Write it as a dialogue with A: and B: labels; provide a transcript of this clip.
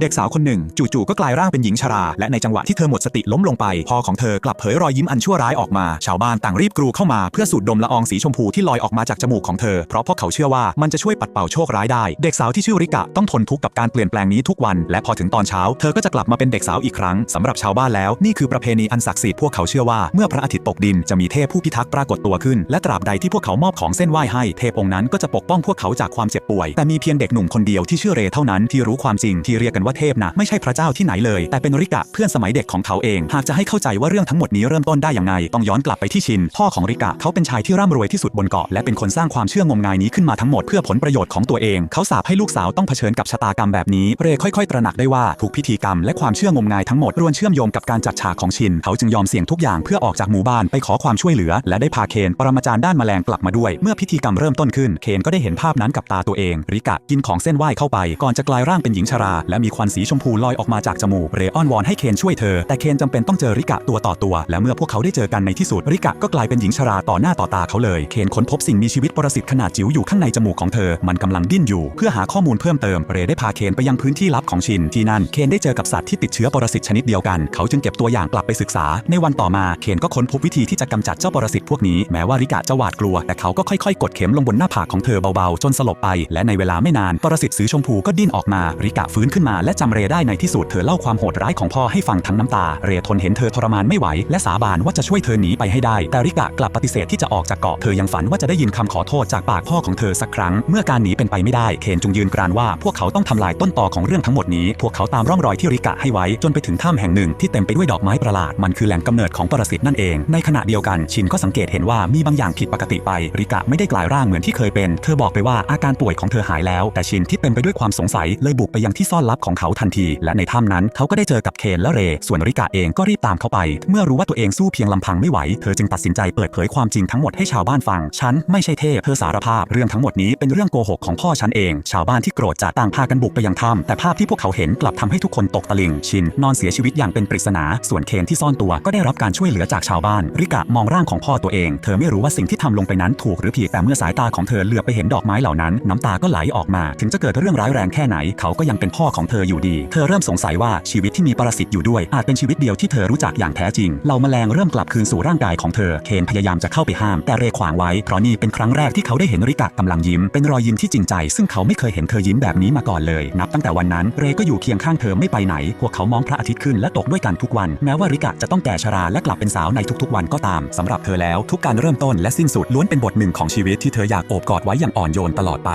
A: เด็กสาวคนหนึ่ง จู่ๆก็กลายร่างเป็นหญิงชรา และในจังหวะที่เธอหมดสติล้มลงไป พ่อของเธอกลับเผยรอยยิ้มอันชั่วร้ายออกมา ชาวบ้านต่างรีบกรูเข้ามาเพื่อสูดดมละอองสีชมพูที่ลอยออกมาจากจมูกของเธอ เพราะพวกเขาเชื่อว่ามันจะช่วยปัดเป่าโชคร้ายได้ เด็กสาวที่ชื่อริกะต้องทนทุกข์กับการเปลี่ยนแปลงนี้ทุกวัน และพอถึงตอนเช้า เธอก็จะกลับมาเป็นเด็กสาวอีกครั้งสำหรับชาวบ้านแล้วนี่คือประเพณีอันศักดิ์สิทธิ์พวกเขาเชื่อว่าเมื่อพระอาทิตย์ตกดินจะมีเทพผู้พิทักษ์ปรากฏตัวขึ้น และตราบใดที่พวกเขามอบของเส้นไหว้ให้เทพองค์นั้นก็จะปกป้องพวกเขาจากความเจ็บป่วยแต่มีเพียงเด็กหนุ่มคนเดียวที่ชื่อเรเท่านั้นที่รู้ความจริงที่เรียกกันว่าเทพนะไม่ใช่พระเจ้าที่ไหนเลย แต่เป็นริกะเพื่อนสมัยเด็กของเขาเอง หากจะให้เข้าใจว่าเรื่องทั้งหมดนี้เริ่มต้นได้อย่างไง ต้องย้อนกลับไปที่ชิน พ่อของริกะเขาเป็นชายที่ร่ำรวยที่สุดบนเกาะและเป็นคนสร้างความเชื่องมงายนี้ขึ้นมาทั้งหมดเพื่อผลประโยชน์ของตัวเอง เขาสาปให้ลูกสาวต้องเผชิญกับชะตากรรมแบบนี้เรค่อยๆ ตระหนักได้ว่าทุกพิธีกรรมและความเชื่องมงายทั้งหมดรวนเชื่อมโยงกับการจัดฉากของชิน เขาจึงยอมเสี่ยงทุกอย่างเพื่อออกจากหมู่บ้านไปขอความช่วยเหลือ และได้พาเคนปรมาจารย์ด้านแมลงกลับมาด้วย เมื่อพิธีกรรมเริ่มต้นขึ้นเคนก็ได้เห็นภาพนั้นกับตาตัวเอง ริกะกินของเส้นไหว้เข้าไป ก่อนจะกลายร่างเป็นหญิงชรา และมีควันสีชมพูลอยออกมาจากจมูก เรออนวอนให้เคนช่วยเธอ แต่เคนจำเป็นต้องเจอริกะตัวต่อตัว และเมื่อพวกเขาได้เจอกันในที่สุด ริกะก็กลายเป็นหญิงชราต่อหน้าต่อตาเขาเลย เคนค้นพบสิ่งมีชีวิตปรสิตขนาดจิ๋วอยู่ข้างในจมูกของเธอ มันกำลังดิ้นอยู่ เพื่อหาข้อมูลเพิ่มเติม เรได้พาเคนไปยังพื้นที่ลับของชิน ที่นั่น เคนได้เจอกับสัตว์ที่ติดเชื้อปรสิตชนิดเดียวกัน เขาจึงเก็บตัวอย่างกลับไปศึกษา ในวันต่อมา เคนก็ค้นพบวิธีที่จะกำจัดเจ้าปรสิตพวกนี้ แม้ว่าริกะจะหวาดกลัว แต่เขาก็ค่อยๆ กดเข็มลงบนหน้าผากของเธอเบาๆ จนสลบไป และในเวลาไม่นานปรสิตสีชมพูก็ดิ้นออกมา ริกะฟื้นขึ้นมาและจำเรได้ในที่สุดเธอเล่าความโหดร้ายของพ่อให้ฟังทั้งน้ำตา เรทนเห็นเธอทรมานไม่ไหว และสาบานว่าจะช่วยเธอหนีไปให้ได้ แต่ริกะกลับปฏิเสธที่จะออกจากเกาะเธอยังฝันว่าจะได้ยินคำขอโทษจากปากพ่อของเธอสักครั้ง เมื่อการหนีเป็นไปไม่ได้เคนจงยืนกรานว่าพวกเขาต้องทำลายต้นตอของเรื่องทั้งหมดนี้ พวกเขาตามร่องรอยที่ริกะให้ไว้ จนไปถึงถ้ำแห่งหนึ่งที่เต็มไปด้วยดอกไม้ประหลาดมันคือแหล่งกำเนิดของปรสิตนั่นเอง ในขณะเดียวกันชินก็สังเกตเห็นว่ามีบางอย่างผิดปกติไป ริกะไม่ได้กลายร่างเหมือนที่เคยเป็น เธอบอกไปว่าอาการป่วยของเธอหายแล้ว แต่ชินที่เต็มไปด้วยความสงสัยเลยบุกไปยังที่ซ่อนลับของเขาทันที และในถ้ำนั้นเขาก็ได้เจอกับเคนและเร ส่วนริกะเองก็รีบตามเขาไป เมื่อรู้ว่าตัวเองสู้เพียงลำพังไม่ไหว เธอจึงตัดสินใจเปิดเผยความจริงทั้งหมดให้ชาวบ้านฟัง ฉันไม่ใช่เทพ เธอสารภาพเรื่องทั้งหมดนี้เป็นเรื่องโกหกของพ่อฉันเอง ชาวบ้านที่โกรธจัดต่างพากันบุกไปยังถ้ำแต่ภาพที่พวกเขาเห็นกลับทำให้ทุกคนตกตะลึง ชินนอนเสียชีวิตอย่างเป็นปริศนา ส่วนเคนที่ซ่อนตัวก็ได้รับการช่วยเหลือจากชาวบ้าน ริกะมองร่างของพ่อตัวเอง เธอไม่รู้ว่าสิ่งที่ทำลงไปนั้นถูกหรือผิด แต่เมื่อสายตาของเธอเหลือบไปเห็นดอกไม้เหล่านั้น น้ำตาก็ไหลออกมา ถึงจะเกิดเรื่องร้ายแรงแค่ไหน เขาก็ยังเป็นพ่อของเธออยู่ดี เธอเริ่มสงสัยว่าชีวิตที่มีปรสิตอยู่ด้วย อาจเป็นชีวิตเดียวที่เธอรู้จักอย่างแท้จริงเหล่าแมลงเริ่มกลับคืนสู่ร่างกายของเธอ เคนพยายามจะเข้าไปห้าม แต่เรขวางไว้ เพราะนี่เป็นครั้งแรกที่เขาได้เห็นริกะกำลังยิ้ม เป็นรอยยิ้มที่จริงใจ ซึ่งเขาไม่เคยเห็นเธอยิ้มแบบนี้มาก่อนเลย นับตั้งแต่วันนั้นเรก็อยู่เคียงข้างเธอไม่ไปไหน พวกเขามองพระอาทิตย์ขึ้นและตกด้วยกันทุกวัน แม้ว่าริกะจะต้องแก่ชราและกลับเป็นสาวในทุกๆ วันก็ตามสำหรับเธอแล้ว ทุกการเริ่มต้นและสิ้นสุดล้วนเป็นบทหนึ่งของชีวิตที่เธออยากโอบกอดไว้อย่างอ่อนโยนตลอดไป